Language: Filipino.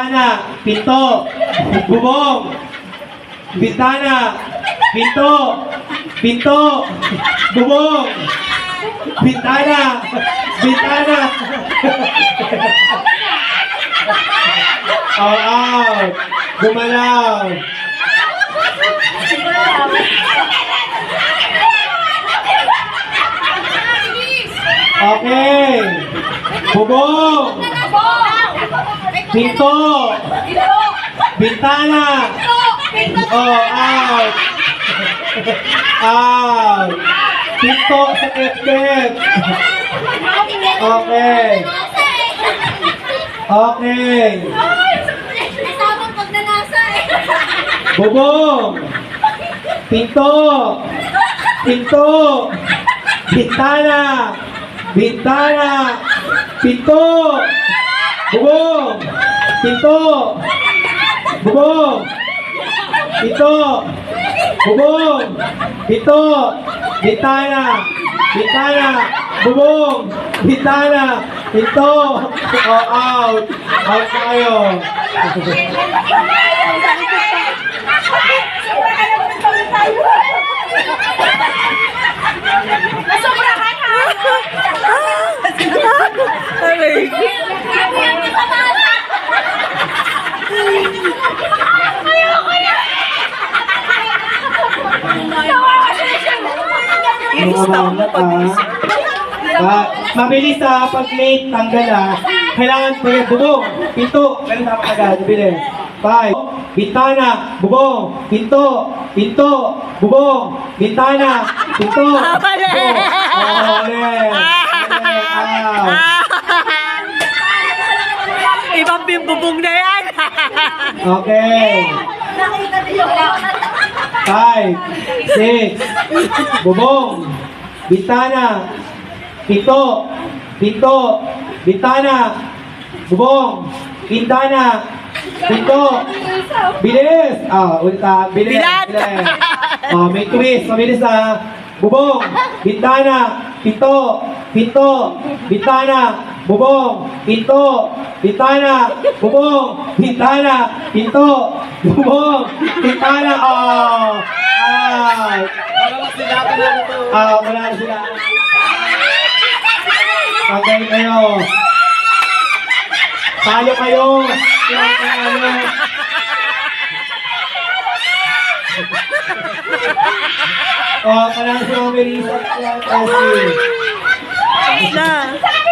Bintana, pinto, bubong, bintana, pinto, pinto, bubong, bintana, bintana. oh, out. Gumalaw. Okay. Bubong, pinto, bintana. Oh, out. Out. Pinto sa kep-kep. Okay. Okay. Kasama pag nanasa eh. Bubong. Pinto. Pinto. Bintana. Bintana. Pinto. Bubong. Pinto. Bubong. Pinto. Bubong. Pinto. Bintana. Bintana. Bubong. Bintana. Pinto. Oh, out. Out tayo. Ah. Ah, mabilis ah, pag late, tanggal ah. Kailangan pa yung bubong, pinto, ganun dapat agad, bilis. Five, bintana, bubong, pinto, pinto, bubong, bintana, pinto, Mali! Oh, ulit. Ulit, out. Ibang bimbubong na yan. Okay. Nakita niyo Five, six, bubong, bintana, pinto, pinto, bintana, bubong, bintana, pinto, bilis! Ah, ulit ah, bilis, Bilat! bilis. Ah, may twist, mabilis ah. Bubong, bintana, pinto, pinto, bintana, bubong, pinto, bintana, bubong, bintana, pinto, bubong, bintana, oh! Ah! Ah, wala na sila. Okay kayo. Talo kayo. Talo. Oh, parang si Mami Risa. Na.